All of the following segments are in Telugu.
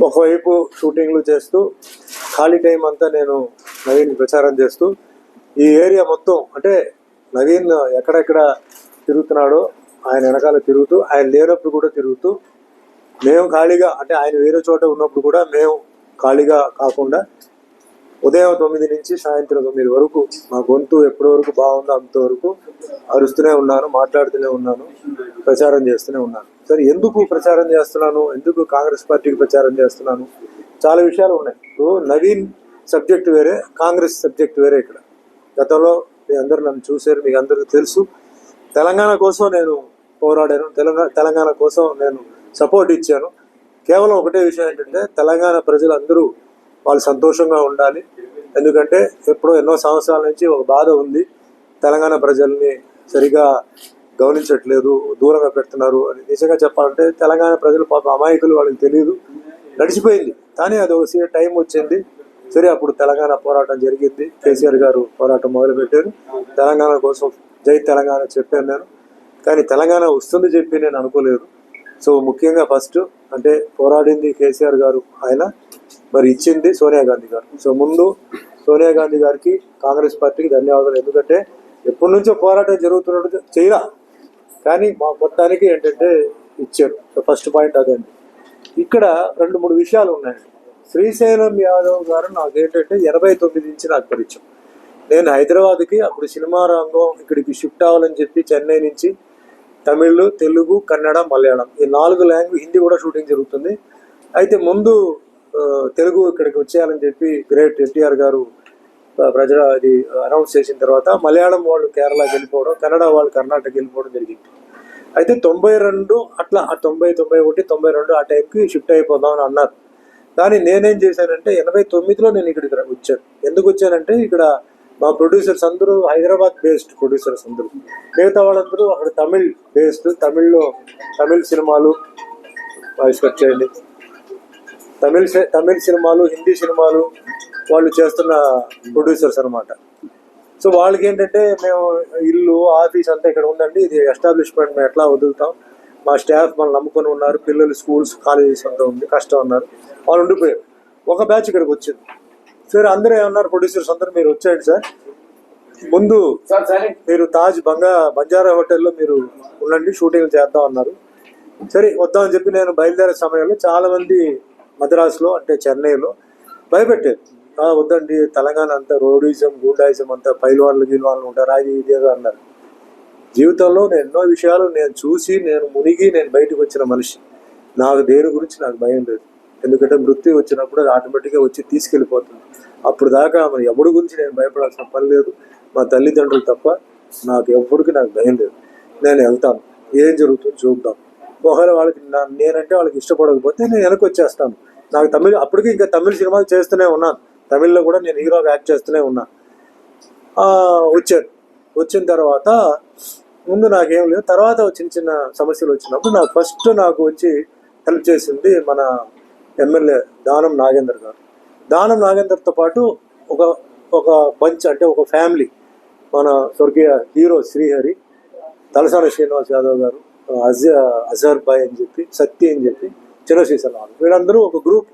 ఒకవైపు షూటింగ్లు చేస్తూ ఖాళీ టైం అంతా నేను నవీన్ ప్రచారం చేస్తూ ఈ ఏరియా మొత్తం అంటే నవీన్ ఎక్కడెక్కడ తిరుగుతున్నాడో ఆయన వెనకాల తిరుగుతూ ఆయన లేనప్పుడు కూడా తిరుగుతూ మేము ఖాళీగా అంటే ఆయన వేరే చోట ఉన్నప్పుడు కూడా మేము ఖాళీగా కాకుండా ఉదయం తొమ్మిది నుంచి సాయంత్రం తొమ్మిది వరకు మా గొంతు ఎప్పటి వరకు బాగుందో అంతవరకు అరుస్తూనే ఉన్నాను మాట్లాడుతూనే ఉన్నాను ప్రచారం చేస్తూనే ఉన్నాను. సరే ఎందుకు ప్రచారం చేస్తున్నాను? ఎందుకు కాంగ్రెస్ పార్టీకి ప్రచారం చేస్తున్నాను? చాలా విషయాలు ఉన్నాయి. ఇప్పుడు నవీన్ సబ్జెక్ట్ వేరే కాంగ్రెస్ సబ్జెక్ట్ వేరే ఇక్కడ. గతంలో మీ అందరూ నన్ను చూశారు మీకు అందరికీ తెలుసు. తెలంగాణ కోసం నేను పోరాడాను. తెలంగాణ తెలంగాణ కోసం నేను సపోర్ట్ ఇచ్చాను. కేవలం ఒకటే విషయం ఏంటంటే తెలంగాణ ప్రజలందరూ వాళ్ళు సంతోషంగా ఉండాలి. ఎందుకంటే ఎప్పుడో ఎన్నో సంవత్సరాల నుంచి ఒక బాధ ఉంది. తెలంగాణ ప్రజల్ని సరిగా గమనించట్లేదు దూరంగా పెడుతున్నారు అని నిజంగా చెప్పాలంటే తెలంగాణ ప్రజలు పాప అమాయకులు వాళ్ళకి తెలియదు నడిచిపోయింది. కానీ అది ఒక టైం వచ్చింది. సరే అప్పుడు తెలంగాణ పోరాటం జరిగింది. కేసీఆర్ గారు పోరాటం మొదలుపెట్టారు. తెలంగాణ కోసం జై తెలంగాణ చెప్పాను నేను. కానీ తెలంగాణ వస్తుంది చెప్పి నేను అనుకోలేదు. సో ముఖ్యంగా ఫస్ట్ అంటే పోరాడింది కేసీఆర్ గారు ఆయన మరి ఇచ్చింది సోనియా గాంధీ గారు. సో ముందు సోనియా గాంధీ గారికి కాంగ్రెస్ పార్టీకి ధన్యవాదాలు. ఎందుకంటే ఎప్పటి నుంచో పోరాటం జరుగుతున్నట్టు చేయరా కానీ మా మొత్తానికి ఏంటంటే ఇచ్చారు. సో ఫస్ట్ పాయింట్ అదండి ఇక్కడ రెండు మూడు విషయాలు ఉన్నాయండి శ్రీశైలం యాదవ్ గారు నాకు ఏంటంటే ఎనభై తొమ్మిది నుంచి నాకు పరిచయం నేను హైదరాబాద్కి అప్పుడు సినిమా రంగం ఇక్కడికి షిఫ్ట్ అవ్వాలని చెప్పి చెన్నై నుంచి తమిళ్ తెలుగు కన్నడ మలయాళం ఈ నాలుగు లాంగ్వేజ్ హిందీ కూడా షూటింగ్ జరుగుతుంది. అయితే ముందు తెలుగు ఇక్కడికి వచ్చేయాలని చెప్పి గ్రేట్ ఎన్టీఆర్ గారు ప్రజల అది అనౌన్స్ చేసిన తర్వాత మలయాళం వాళ్ళు కేరళకి వెళ్ళిపోవడం కన్నడ వాళ్ళు కర్ణాటక వెళ్ళిపోవడం జరిగింది. అయితే తొంభై రెండు అట్లా తొంభై తొంభై ఒకటి తొంభై రెండు ఆ టైంకి షిఫ్ట్ అయిపోదాం అని అన్నారు. కానీ నేనేం చేశానంటే ఎనభై తొమ్మిదిలో నేను ఇక్కడికి వచ్చాను. ఎందుకు వచ్చానంటే ఇక్కడ మా ప్రొడ్యూసర్స్ అందరూ హైదరాబాద్ బేస్డ్ ప్రొడ్యూసర్స్ అందరూ. మిగతా వాళ్ళందరూ అక్కడ తమిళ్ బేస్డ్ తమిళ్ళో తమిళ్ సినిమాలు. వాయిస్ కట్ చేయండి తమిళ్ సి- తమిళ్ సినిమాలు హిందీ సినిమాలు వాళ్ళు చేస్తున్న ప్రొడ్యూసర్స్ అనమాట సో వాళ్ళకి ఏంటంటే మేము ఇల్లు ఆఫీస్ అంతా ఇక్కడ ఉందండి ఇది ఎస్టాబ్లిష్మెంట్ మేము ఎట్లా వదులుతాం? మా స్టాఫ్ మనం నమ్ముకొని ఉన్నారు. పిల్లలు స్కూల్స్ కాలేజెస్ అంతా ఉంది. కష్టం ఉన్నారు వాళ్ళు ఉండిపోయారు. ఒక బ్యాచ్ ఇక్కడికి వచ్చింది. సరే అందరూ ఏమన్నారు? ప్రొడ్యూసర్స్ అందరూ మీరు వచ్చేయండి సార్. ముందు మీరు తాజ్ బంగా బంజారా హోటల్లో మీరు ఉండండి షూటింగ్ చేద్దాం అన్నారు. సరే వద్దామని చెప్పి నేను బయలుదేరే సమయంలో చాలా మంది మద్రాసులో అంటే చెన్నైలో భయపెట్టారు. "ఆ, వద్దండి తెలంగాణ అంతా రోడిజం గూండాయిజం అంతా పైల్వాన్లు గీల్వాన్లు ఉంటారు అది ఇది ఏదో అన్నారు. జీవితంలో నేను ఎన్నో విషయాలు నేను చూసి నేను మునిగి నేను బయటకు వచ్చిన మనిషి. నాకు దేని గురించి నాకు భయం లేదు. ఎందుకంటే మృత్యు వచ్చినప్పుడు అది ఆటోమేటిక్గా వచ్చి తీసుకెళ్ళిపోతుంది. అప్పుడు దాకా మరి ఎవడి గురించి నేను భయపడాల్సిన పని లేదు. మా తల్లిదండ్రులు తప్ప నాకు ఎవరికి నాకు భయం లేదు. నేను వెళ్తాను. ఏం జరుగుతుందో చూద్దాం. ఒకవేళ వాళ్ళకి నేనంటే వాళ్ళకి ఇష్టపడకపోతే నేను వెనక్కి వచ్చేస్తాను. నాకు తమిళ అప్పటికి ఇంకా తమిళ సినిమాలు చేస్తూనే ఉన్నాను. తమిళ్ళో కూడా నేను హీరోగా యాక్ట్ చేస్తూనే ఉన్నాను. వచ్చాను. వచ్చిన తర్వాత ముందు నాకేం లేదు. తర్వాత చిన్న చిన్న సమస్యలు వచ్చినప్పుడు నాకు ఫస్ట్ నాకు వచ్చి హెల్ప్ చేసింది మన ఎమ్మెల్యే దానం నాగేందర్ గారు. దానం నాగేందర్తో పాటు ఒక ఒక బంచ్ అంటే ఒక ఫ్యామిలీ మన స్వర్గీయ హీరో శ్రీహరి తలసాని శ్రీనివాస్ యాదవ్ గారు అజ అజహర్ బాయ్ అని చెప్పి సత్య అని చెప్పి చిరశీసల వాళ్ళు వీళ్ళందరూ ఒక గ్రూప్.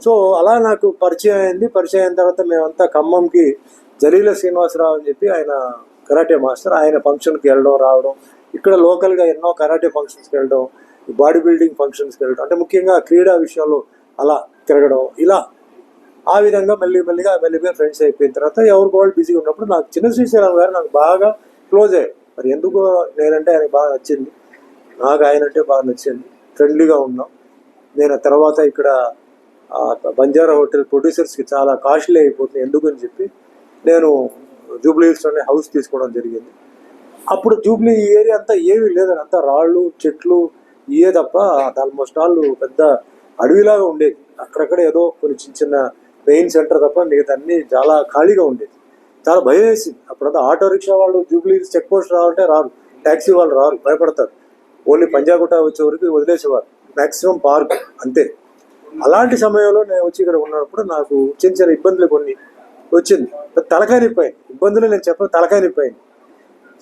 సో అలా నాకు పరిచయం అయింది. పరిచయం అయిన తర్వాత మేమంతా ఖమ్మంకి జలీల శ్రీనివాసరావు అని చెప్పి ఆయన కరాటే మాస్టర్. ఆయన ఫంక్షన్కి వెళ్ళడం రావడం ఇక్కడ లోకల్గా ఎన్నో కరాటే ఫంక్షన్స్కి వెళ్ళడం బాడీ బిల్డింగ్ ఫంక్షన్స్కి వెళ్ళడం అంటే ముఖ్యంగా క్రీడా విషయాల్లో అలా తిరగడం ఇలా ఆ విధంగా మెల్లి మెల్లిగా మెల్లిగా ఫ్రెండ్స్ అయిపోయిన తర్వాత ఎవరికి వాళ్ళు బిజీగా ఉన్నప్పుడు నాకు చిన్న శ్రీశైలం గారు నాకు బాగా క్లోజ్ అయ్యారు. మరి ఎందుకు నేనంటే ఆయనకు బాగా నచ్చింది. నాకు ఆయన అంటే బాగా నచ్చింది. ఫ్రెండ్లీగా ఉన్నాం. నేను ఆ తర్వాత ఇక్కడ బంజారా హోటల్ ప్రొడ్యూసర్స్కి చాలా కాస్ట్లీ అయిపోతుంది ఎందుకని చెప్పి నేను జూబ్లీ హిల్స్లోనే హౌస్ తీసుకోవడం జరిగింది. అప్పుడు జూబ్లీ ఈ ఏరియా అంతా ఏమీ లేదని అంతా రాళ్ళు చెట్లు ఇయే తప్ప ఆల్మోస్ట్ ఆల్ పెద్ద అడవిలాగా ఉండేది. అక్కడక్కడ ఏదో కొన్ని చిన్న చిన్న మెయిన్ సెంటర్ తప్ప మిగతా అన్ని చాలా ఖాళీగా ఉండేది. చాలా భయం వేసింది. అప్పుడంతా ఆటో రిక్షా వాళ్ళు జూబ్లీ చెక్ పోస్ట్ రావాలంటే రారు. ట్యాక్సీ వాళ్ళు రారు భయపడతారు. ఓన్లీ పంజాగుట్ట వచ్చే వరకు వదిలేసేవారు. మ్యాక్సిమం పార్క్ అంతే. అలాంటి సమయంలో నేను వచ్చి ఇక్కడ ఉన్నప్పుడు నాకు చిన్న చిన్న ఇబ్బందులు కొన్ని వచ్చింది. తలకాయ నిప్పాయింది ఇబ్బందులు నేను చెప్పిన తలకాయ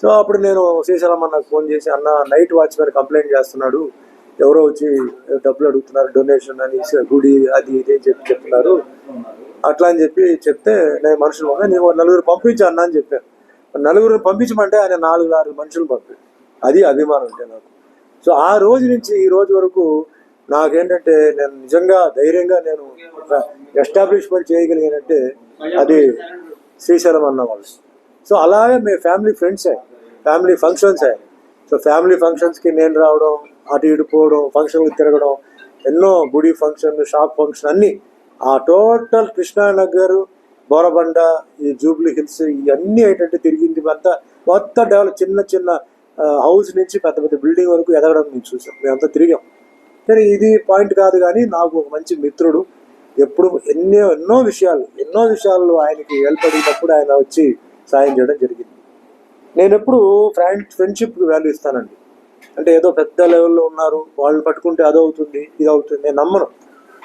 సో అప్పుడు నేను శ్రీశైలం అన్నకు ఫోన్ చేసి అన్న నైట్ వాచ్మెన్ కంప్లైంట్ చేస్తున్నాడు. ఎవరో వచ్చి డబ్బులు అడుగుతున్నారు డొనేషన్ అని గుడి అది ఇది అని చెప్పి చెప్తున్నారు. అట్లా అని చెప్పి చెప్తే నేను మనుషులు నేను నలుగురు పంపించు అన్న అని చెప్పాను. నలుగురు పంపించమంటే ఆయన నాలుగు ఆరు మనుషులు పంపి అది అభిమానం అంటే నాకు. సో ఆ రోజు నుంచి ఈ రోజు వరకు నాకేంటంటే నేను నిజంగా ధైర్యంగా నేను ఎస్టాబ్లిష్మెంట్ చేయగలిగానంటే అది శ్రీశైలం అన్న వాళ్ళు సో అలాగే మేము ఫ్యామిలీ ఫ్రెండ్సే ఫ్యామిలీ ఫంక్షన్సే సో ఫ్యామిలీ ఫంక్షన్స్కి నేను రావడం అటు ఇటు పోవడం ఫంక్షన్కి తిరగడం ఎన్నో గుడి ఫంక్షన్ షాప్ ఫంక్షన్ అన్నీ. ఆ టోటల్ కృష్ణానగర్ బోరబండ ఈ జూబ్లీ హిల్స్ ఇవన్నీ ఏంటంటే తిరిగింది. అంతా మొత్తం డెవలప్ చిన్న చిన్న హౌస్ నుంచి పెద్ద పెద్ద బిల్డింగ్ వరకు ఎదగడం నేను చూసాం మేమంతా తిరిగాం. కానీ ఇది పాయింట్ కాదు కానీ నాకు ఒక మంచి మిత్రుడు. ఎప్పుడు ఎన్నో ఎన్నో విషయాలు ఎన్నో విషయాలు ఆయనకి హెల్ప్ అడిగినప్పుడు ఆయన వచ్చి సాయం చేయడం జరిగింది. నేను ఎప్పుడు ఫ్రెండ్ ఫ్రెండ్షిప్కి వాల్యూ ఇస్తానండి. అంటే ఏదో పెద్ద లెవెల్లో ఉన్నారు వాళ్ళు పట్టుకుంటే అది అవుతుంది ఇది అవుతుంది నేను నమ్మను.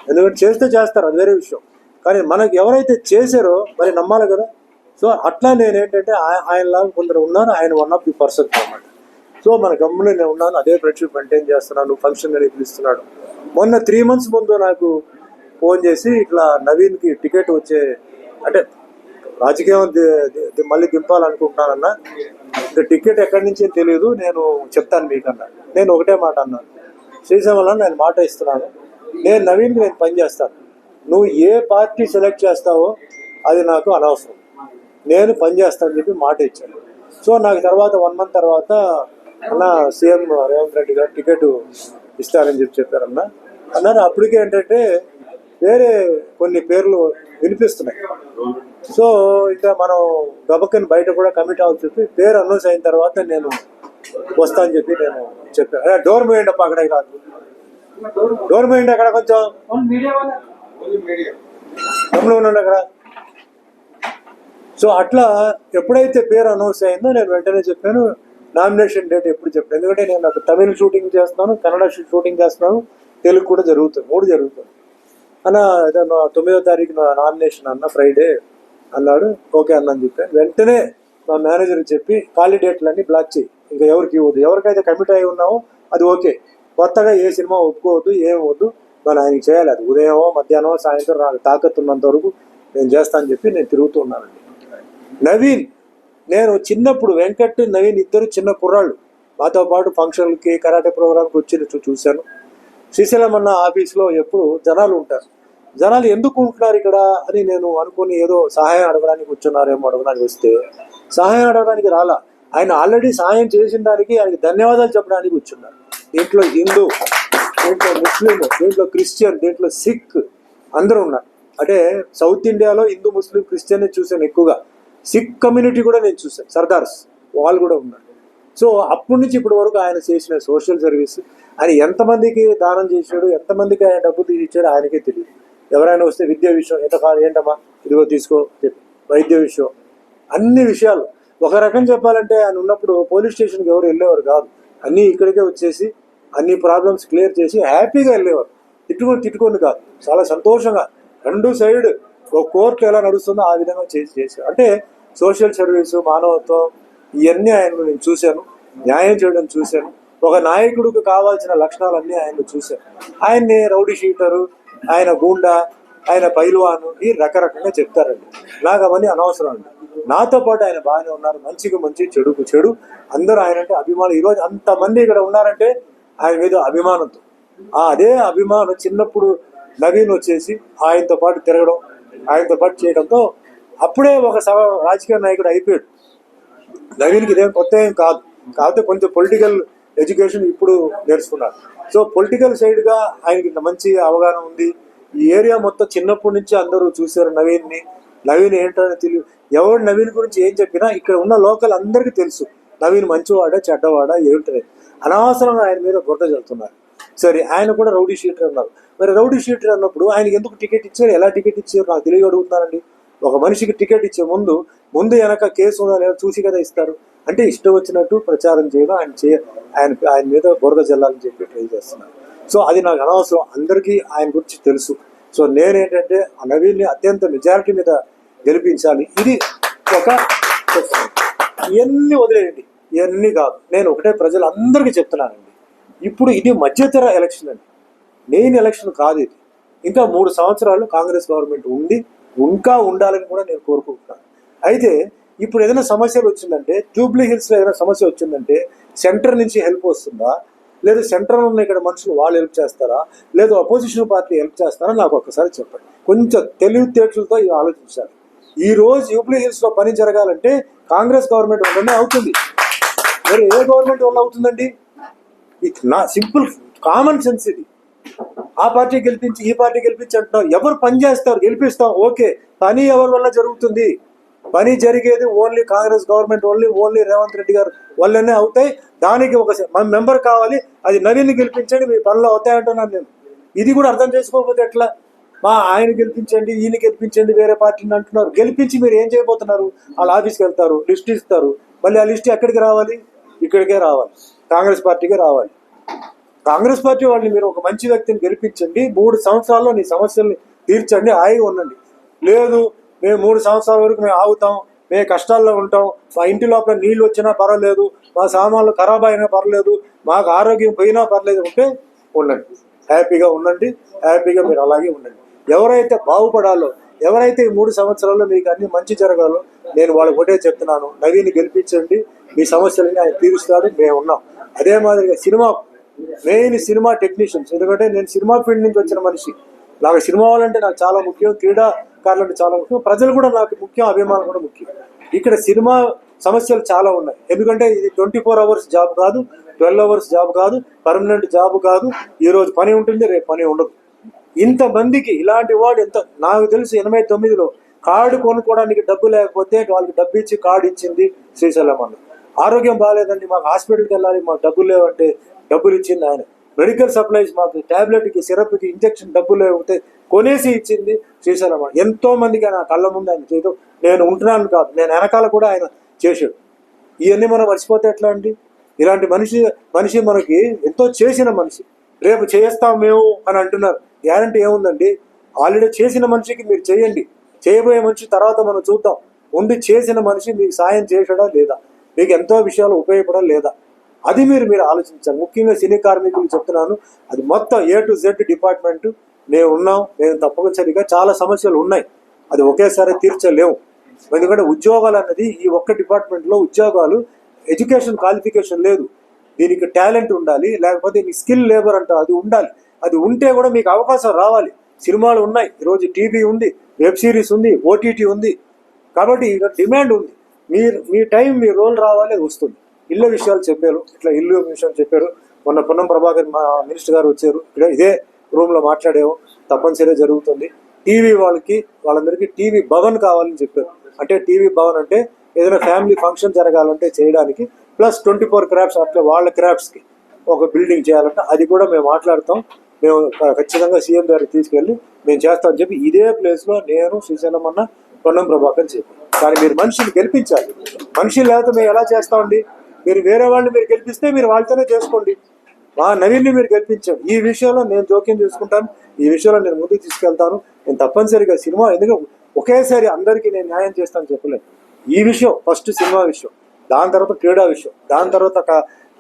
ఎందుకంటే చేస్తే చేస్తారు అది వేరే విషయం. కానీ మనకు ఎవరైతే చేశారో మరి నమ్మాలి కదా. సో అట్లా నేను ఏంటంటే ఆయనలాగా కొందరు ఉన్నారు ఆయన వన్ ఆఫ్ ది పర్సన్ అనమాట సో మన గమ్మున నేను ఉన్నాను అదే ఫ్రెండ్షిప్ మెయింటైన్ చేస్తున్నాను ఫంక్షన్ అని పిలుస్తున్నాడు. మొన్న త్రీ మంత్స్ ముందు నాకు ఫోన్ చేసి ఇట్లా నవీన్కి టికెట్ వచ్చే అంటే రాజకీయం మళ్ళీ దింపాలనుకుంటున్నానన్న ఇంకా టికెట్ ఎక్కడి నుంచి తెలియదు నేను చెప్తాను మీకన్నా. నేను ఒకటే మాట అన్నాను శ్రీశైలంలో నేను మాట ఇస్తున్నాను. నేను నవీన్కి నేను పనిచేస్తాను నువ్వు ఏ పార్టీ సెలెక్ట్ చేస్తావో అది నాకు అనవసరం. నేను పనిచేస్తానని చెప్పి మాట ఇచ్చాను. సో నాకు తర్వాత వన్ మంత్ తర్వాత అన్న సీఎం రేవంత్ రెడ్డి గారు టికెట్ ఇస్తారని చెప్పి చెప్పారన్న. అన్నారు అప్పటికే ఏంటంటే వేరే కొన్ని పేర్లు వినిపిస్తున్నాయి. సో ఇంకా మనం గబక్కని బయట కూడా కమిట్ అవ్వచ్చు చెప్పి పేరు అనౌన్స్ అయిన తర్వాత నేను వస్తా అని చెప్పి నేను చెప్పాను అరే డోర్ పోయండి అప్ప అక్కడే కాదు. డోర్ పోయండి అక్కడ కొంచెం. గమనం ఉండండి అక్కడ. సో అట్లా ఎప్పుడైతే పేరు అనౌన్స్ అయిందో నేను వెంటనే చెప్పాను. నామినేషన్ డేట్ ఎప్పుడు చెప్పాను ఎందుకంటే నేను నాకు తమిళ షూటింగ్ చేస్తున్నాను కన్నడ షూటింగ్ చేస్తున్నాను తెలుగు కూడా జరుగుతుంది మూడు జరుగుతుంది. అన్న ఏదన్నా తొమ్మిదో తారీఖు నామినేషన్ అన్న ఫ్రైడే అన్నాడు. ఓకే అన్న అని చెప్పాను వెంటనే మా మేనేజర్కి చెప్పి ఖాళీ డేట్లన్నీ బ్లాక్ చేయి. ఇంకా ఎవరికి ఇవ్వద్దు. ఎవరికైతే కమిట్ అయి ఉన్నావో అది ఓకే. కొత్తగా ఏ సినిమా ఒప్పుకోవద్దు ఏం వద్దు మనం ఆయనకి చేయాలి. అది ఉదయమో మధ్యాహ్నమో సాయంత్రం నాకు తాకత్తు ఉన్నంత వరకు నేను చేస్తానని చెప్పి నేను తిరుగుతూ ఉన్నానండి. నవీన్ నేను చిన్నప్పుడు వెంకట్ నవీన్ ఇద్దరు చిన్న కుర్రాళ్ళు. మాతో పాటు ఫంక్షన్లకి కరాటే ప్రోగ్రామ్కి వచ్చి చూశాను. శ్రీశైలం అన్న ఆఫీస్లో ఎప్పుడు జనాలు ఉంటారు. జనాలు ఎందుకు ఉంటున్నారు ఇక్కడ అని నేను అనుకుని ఏదో సహాయం అడగడానికి కూర్చున్నారేమో అడగడానికి వస్తే సహాయం అడగడానికి రాలా. ఆయన ఆల్రెడీ సహాయం చేసిన దానికి ఆయనకి ధన్యవాదాలు చెప్పడానికి కూర్చున్నారు. దీంట్లో హిందూ దీంట్లో ముస్లిం దీంట్లో క్రిస్టియన్ దీంట్లో సిక్ అందరూ ఉన్నారు. అంటే సౌత్ ఇండియాలో హిందూ ముస్లిం క్రిస్టియన్ చూసాను ఎక్కువగా. సిక్ కమ్యూనిటీ కూడా నేను చూసాను సర్దార్స్ వాళ్ళు కూడా ఉన్నారు. సో అప్పటి నుంచి ఇప్పటి వరకు ఆయన చేసిన సోషల్ సర్వీస్ ఆయన ఎంతమందికి దానం చేశాడు ఎంతమందికి ఆయన డబ్బు తీసి ఇచ్చాడు ఆయనకే తెలియదు. ఎవరైనా వస్తే విద్య విషయం ఎంత కాదు ఏంటమ్మా? ఇదిగో తీసుకో వైద్య విషయం. అన్ని విషయాలు. ఒక రకం చెప్పాలంటే ఆయన ఉన్నప్పుడు పోలీస్ స్టేషన్కి ఎవరు వెళ్ళేవారు కాదు. అన్నీ ఇక్కడికే వచ్చేసి అన్ని ప్రాబ్లమ్స్ క్లియర్ చేసి హ్యాపీగా వెళ్ళేవారు. తిట్టుకొని తిట్టుకొని కాదు. చాలా సంతోషంగా. రెండు సైడ్ ఒక కోర్టు ఎలా నడుస్తుందో ఆ విధంగా చేసి చేశారు. అంటే సోషల్ సర్వీసు మానవత్వం ఇవన్నీ ఆయన నేను చూశాను. న్యాయం చేయడం చూశాను. ఒక నాయకుడికి కావాల్సిన లక్షణాలన్నీ ఆయన చూశాను. ఆయన్ని రౌడీ షీటరు ఆయన గూండా ఆయన పైల్వాను ఈ రకరకంగా చెప్తారండి. నాకు అవన్నీ అనవసరం అండి. నాతో పాటు ఆయన బాగానే ఉన్నారు. మంచిగా మంచి చెడుకు చెడు. అందరూ ఆయన అంటే అభిమానులు. ఈరోజు అంతమంది ఇక్కడ ఉన్నారంటే ఆయన మీద అభిమానంతో. ఆ అదే అభిమానం చిన్నప్పుడు నవీన్ వచ్చేసి ఆయనతో పాటు తిరగడం ఆయనతో పాటు చేయడంతో అప్పుడే ఒక సభ రాజకీయ నాయకుడు అయిపోయాడు. నవీన్కి ఇదేం కొత్త ఏం కాదు. కాకపోతే కొంచెం పొలిటికల్ ఎడ్యుకేషన్ ఇప్పుడు నేర్చుకున్నారు. సో పొలిటికల్ సైడ్గా ఆయనకి ఇంత మంచి అవగాహన ఉంది. ఈ ఏరియా మొత్తం చిన్నప్పటి నుంచి అందరూ చూశారు నవీన్ని. నవీన్ ఏంటని తెలియదు ఎవరు నవీన్ గురించి ఏం చెప్పినా ఇక్కడ ఉన్న లోకల్ అందరికీ తెలుసు. నవీన్ మంచివాడా చెడ్డవాడా ఏమిటనే అనవసరంగా ఆయన మీద బురద చల్లుతున్నారు సరే ఆయన కూడా రౌడీ షీటర్ అన్నారు. మరి రౌడీ షీటర్ అన్నప్పుడు ఆయనకి ఎందుకు టికెట్ ఇచ్చారు? ఎలా టికెట్ ఇచ్చారు? నాకు తెలియ అడుగుతున్నారండి. ఒక మనిషికి టికెట్ ఇచ్చే ముందు ముందు వెనక కేసు ఉందా లేదా చూసి కదా ఇస్తారు. అంటే ఇష్టం వచ్చినట్టు ప్రచారం చేయడం ఆయన చే ఆయన ఆయన మీద బురద జల్లాలని చెప్పి ట్రై చేస్తున్నారు. సో అది నాకు అనవసరం. అందరికీ ఆయన గురించి తెలుసు. సో నేనేంటంటే ఆ నవీన్ని అత్యంత మెజారిటీ మీద గెలిపించాలి. ఇది ఒక ఇవన్నీ వదిలేయండి. ఇవన్నీ కాదు. నేను ఒకటే ప్రజలందరికీ చెప్తున్నానండి. ఇప్పుడు ఇది మధ్యతర ఎలక్షన్ అండి. మెయిన్ ఎలక్షన్ కాదు ఇది. ఇంకా మూడు సంవత్సరాలు కాంగ్రెస్ గవర్నమెంట్ ఉంది. ఇంకా ఉండాలని కూడా నేను కోరుకుంటున్నాను. అయితే ఇప్పుడు ఏదైనా సమస్యలు వచ్చిందంటే జూబ్లీ హిల్స్లో ఏదైనా సమస్య వచ్చిందంటే సెంటర్ నుంచి హెల్ప్ వస్తుందా? లేదు సెంట్రల్ ఉన్న ఇక్కడ మనుషులు వాళ్ళు హెల్ప్ చేస్తారా? లేదు అపోజిషన్ పార్టీ హెల్ప్ చేస్తారా? నాకు ఒక్కసారి చెప్పండి. కొంచెం తెలివితేటలతో ఇది ఆలోచించాలి. ఈ రోజు జూబ్లీ హిల్స్లో పని జరగాలంటే కాంగ్రెస్ గవర్నమెంట్ వల్లనే అవుతుంది. మరి ఏ గవర్నమెంట్ వల్ల అవుతుందండి? నా సింపుల్ కామన్ సెన్స్ ఇది. ఆ పార్టీ గెలిపించి ఈ పార్టీ గెలిపించి అంటున్నాం ఎవరు పని చేస్తారు? గెలిపిస్తాం ఓకే. పని ఎవరి వల్ల జరుగుతుంది? పని జరిగేది only Congress government only only Revanth Reddy garu వల్లనే అవుతాయి. దానికి ఒక మన మెంబర్ కావాలి. అది నవీన్ గెలిపించండి మీ పనులు అవుతాయంటున్నాను నేను. ఇది కూడా అర్థం చేసుకోకపోతే ఎట్లా? మా ఆయన గెలిపించండి ఈయన గెలిపించండి వేరే పార్టీని అంటున్నారు. గెలిపించి మీరు ఏం చేయబోతున్నారు? వాళ్ళ ఆఫీస్కి వెళ్తారు లిస్ట్ ఇస్తారు. మళ్ళీ ఆ లిస్ట్ ఎక్కడికి రావాలి? ఇక్కడికే రావాలి. కాంగ్రెస్ పార్టీకే రావాలి. కాంగ్రెస్ పార్టీ వాళ్ళని మీరు ఒక మంచి వ్యక్తిని గెలిపించండి. మూడు సంవత్సరాల్లో నీ సమస్యల్ని తీర్చండి. హాయిగా ఉండండి. లేదు మేము మూడు సంవత్సరాల వరకు మేము ఆగుతాం మేము కష్టాల్లో ఉంటాం మా ఇంటి లోపల నీళ్ళు వచ్చినా పర్వాలేదు మా సామాన్లు ఖరాబ్ అయినా పర్లేదు మాకు ఆరోగ్యం పోయినా పర్లేదు ఉంటే ఉండండి. హ్యాపీగా ఉండండి హ్యాపీగా మీరు అలాగే ఉండండి. ఎవరైతే బాగుపడాలో ఎవరైతే ఈ మూడు సంవత్సరాల్లో మీకు అన్ని మంచి జరగాలో నేను వాళ్ళకి ఒకటే చెప్తున్నాను నవీన్ గెలిపించండి మీ సమస్యలని ఆయన తీరుస్తాడు మేము ఉన్నాం. అదే మాదిరిగా సినిమా మెయిన్ సినిమా టెక్నీషియన్స్ ఎందుకంటే నేను సినిమా ఫీల్డ్ నుంచి వచ్చిన మనిషి. నాకు సినిమా వాళ్ళంటే నాకు చాలా ముఖ్యం క్రీడా కార్లు చాలా ముఖ్యం. ప్రజలు కూడా నాకు ముఖ్యం అభిమానం కూడా ముఖ్యం. ఇక్కడ సినిమా సమస్యలు చాలా ఉన్నాయి. ఎందుకంటే ఇది ట్వంటీ ఫోర్ అవర్స్ జాబ్ కాదు ట్వెల్వ్ అవర్స్ జాబ్ కాదు పర్మనెంట్ జాబ్ కాదు. ఈ రోజు పని ఉంటుంది రేపు పని ఉండదు. ఇంతమందికి ఇలాంటి వాడు ఎంత నాకు తెలిసి ఎనభై తొమ్మిదిలో కార్డు కొనుక్కోవడానికి డబ్బు లేకపోతే వాళ్ళకి డబ్బు ఇచ్చి కార్డు ఇచ్చింది శ్రీశైలం అన్న. ఆరోగ్యం బాగాలేదండి మాకు హాస్పిటల్కి వెళ్ళాలి మాకు డబ్బులు లేవంటే డబ్బులు ఇచ్చింది ఆయన. మెడికల్ సప్లైస్ మాకు టాబ్లెట్కి సిరప్కి ఇంజక్షన్ డబ్బులు లేకపోతే కొనేసి ఇచ్చింది శ్రీశైలం ఎంతో మందికి ఆయన కళ్ళ ముందు ఆయన చేయడం నేను ఉంటున్నాను కాదు నేను వెనకాల కూడా ఆయన చేశాడు. ఇవన్నీ మనం మర్చిపోతే ఎట్లా అండి? ఇలాంటి మనిషి మనిషి మనకి ఎంతో చేసిన మనిషి. రేపు చేస్తాం మేము అని అంటున్నారు. గ్యారంటీ ఏముందండి? ఆల్రెడీ చేసిన మనిషికి మీరు చేయండి. చేయబోయే మనిషి తర్వాత మనం చూద్దాం. ఉండి చేసిన మనిషి మీకు సాయం చేసాడా లేదా? మీకు ఎంతో విషయాలు ఉపయోగపడా లేదా? అది మీరు మీరు ఆలోచించాలి. ముఖ్యంగా సినీ కార్మికులు చెప్తున్నాను అది మొత్తం ఏ టు జెడ్ డిపార్ట్మెంట్. మేము ఉన్నాం మేము తప్పనిసరిగా చాలా సమస్యలు ఉన్నాయి. అది ఒకేసారి తీర్చలేము. ఎందుకంటే ఉద్యోగాలు అన్నది ఈ ఒక్క డిపార్ట్మెంట్లో ఉద్యోగాలు ఎడ్యుకేషన్ క్వాలిఫికేషన్ లేదు. దీనికి టాలెంట్ ఉండాలి లేకపోతే మీ స్కిల్ లేబర్ అంట అది ఉండాలి. అది ఉంటే కూడా మీకు అవకాశం రావాలి. సినిమాలు ఉన్నాయి. ఈరోజు టీవీ ఉంది వెబ్ సిరీస్ ఉంది ఓటీటీ ఉంది. కాబట్టి ఇక డిమాండ్ ఉంది. మీరు మీ టైం మీ రోల్ రావాలి అది వస్తుంది. ఇళ్ళ విషయాలు చెప్పారు. ఇట్లా ఇల్లు విషయం చెప్పారు. మొన్న పొన్నం ప్రభాకర్ మా మినిస్టర్ గారు వచ్చారు. ఇక్కడ ఇదే రూమ్లో మాట్లాడాము. తప్పనిసరిగా జరుగుతుంది. టీవీ వాళ్ళకి వాళ్ళందరికీ టీవీ భవన్ కావాలని చెప్పారు. అంటే టీవీ భవన్ అంటే ఏదైనా ఫ్యామిలీ ఫంక్షన్ జరగాలంటే చేయడానికి ప్లస్ ట్వంటీ ఫోర్ క్రాఫ్ట్స్ అట్లా వాళ్ళ క్రాఫ్ట్స్కి ఒక బిల్డింగ్ చేయాలంటే అది కూడా మేము మాట్లాడతాం. మేము ఖచ్చితంగా సీఎం గారికి తీసుకెళ్ళి మేము చేస్తామని చెప్పి ఇదే ప్లేస్లో నేను శ్రీశైలం అన్న పొన్నం ప్రభాకర్ చెప్పాను కానీ మీరు మనిషిని గెలిపించాలి. మనిషి లేకపోతే మేము ఎలా చేస్తామండి? మీరు వేరే వాళ్ళు మీరు గెలిపిస్తే మీరు వాళ్ళతోనే చేసుకోండి. మా నవీన్ని మీరు గెలిపించండి ఈ విషయంలో నేను జోక్యం చేసుకుంటాను. ఈ విషయంలో నేను ముందుకు తీసుకెళ్తాను. నేను తప్పనిసరిగా సినిమా ఎందుకంటే ఒకేసారి అందరికీ నేను న్యాయం చేస్తాను చెప్పలేదు ఈ విషయం ఫస్ట్ సినిమా విషయం దాని తర్వాత క్రీడా విషయం దాని తర్వాత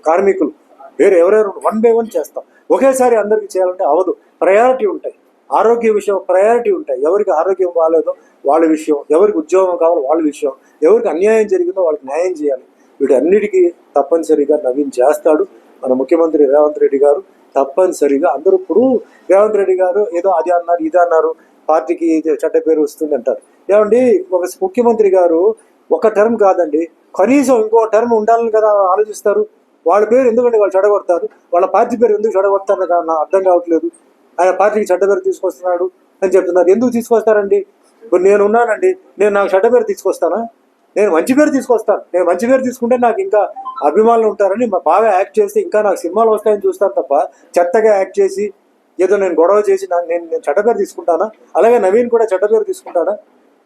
కార్మికులు వేరే ఎవరెవరు వన్ బై వన్ చేస్తాం. ఒకేసారి అందరికీ చేయాలంటే అవదు. ప్రయారిటీ ఉంటాయి. ఆరోగ్య విషయం ప్రయారిటీ ఉంటాయి. ఎవరికి ఆరోగ్యం బాగాలేదో వాళ్ళ విషయం ఎవరికి ఉద్యోగం కావాలో వాళ్ళ విషయం ఎవరికి అన్యాయం జరిగిందో వాళ్ళకి న్యాయం చేయాలి. వీటన్నిటికీ తప్పనిసరిగా నవీన్ చేస్తాడు. మన ముఖ్యమంత్రి రేవంత్ రెడ్డి గారు తప్పనిసరిగా అందరూ ఇప్పుడు రేవంత్ రెడ్డి గారు ఏదో అది అన్నారు ఇది అన్నారు పార్టీకి ఇది చెడ్డ పేరు వస్తుంది అంటారు. ఏమండి ఒక ముఖ్యమంత్రి గారు ఒక టర్మ్ కాదండి కనీసం ఇంకో టర్మ్ ఉండాలని కదా ఆలోచిస్తారు. వాళ్ళ పేరు ఎందుకంటే వాళ్ళు చెడగొడతారు? వాళ్ళ పార్టీ పేరు ఎందుకు చెడగొడతారు నాకు అర్థం కావట్లేదు. ఆయన పార్టీకి చెడ్డ పేరు తీసుకొస్తున్నాడు అని చెప్తున్నారు. ఎందుకు తీసుకొస్తారండి? ఇప్పుడు నేను ఉన్నానండి నేను నాకు చెడ్డ పేరు తీసుకొస్తానా? నేను మంచి పేరు తీసుకొస్తాను. నేను మంచి పేరు తీసుకుంటే నాకు ఇంకా అభిమానులు ఉంటారని బాగా యాక్ట్ చేస్తే ఇంకా నాకు సినిమాలు వస్తాయని చూస్తాను తప్ప చెత్తగా యాక్ట్ చేసి ఏదో నేను గొడవ చేసి నా- నేను నేను చెడ్డ పేరు తీసుకుంటానా? అలాగే నవీన్ కూడా చెడ్డ పేరు తీసుకుంటానా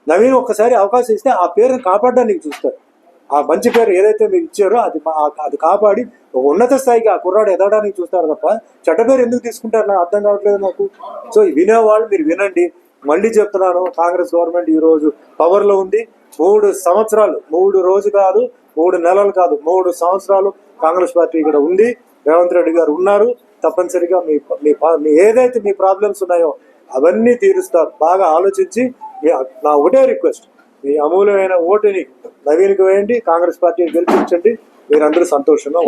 నవీన్ ఒక్కసారి అవకాశం ఇస్తే ఆ పేరుని కాపాడడానికి చూస్తారు ఆ మంచి పేరు ఏదైతే మీరు ఇచ్చారో అది అది కాపాడి ఉన్నత స్థాయికి ఆ కుర్రాడు ఎదగడానికి చూస్తారు తప్ప చెడ్డ పేరు ఎందుకు తీసుకుంటారు నాకు అర్థం కావట్లేదు నాకు. సో వినేవాళ్ళు మీరు వినండి. మళ్ళీ చెప్తున్నాను కాంగ్రెస్ గవర్నమెంట్ ఈ రోజు పవర్లో ఉంది. మూడు సంవత్సరాలు మూడు రోజు కాదు మూడు నెలలు కాదు మూడు సంవత్సరాలు కాంగ్రెస్ పార్టీ ఇక్కడ ఉంది. రేవంత్ రెడ్డి గారు ఉన్నారు. తప్పనిసరిగా మీ మీ ఏదైతే మీ ప్రాబ్లమ్స్ ఉన్నాయో అవన్నీ తీరుస్తారు. బాగా ఆలోచించి నా ఒకటే రిక్వెస్ట్ మీ అమూల్యమైన ఓటుని నవీన్కి వేయండి కాంగ్రెస్ పార్టీని గెలిపించండి. మీరందరూ సంతోషంగా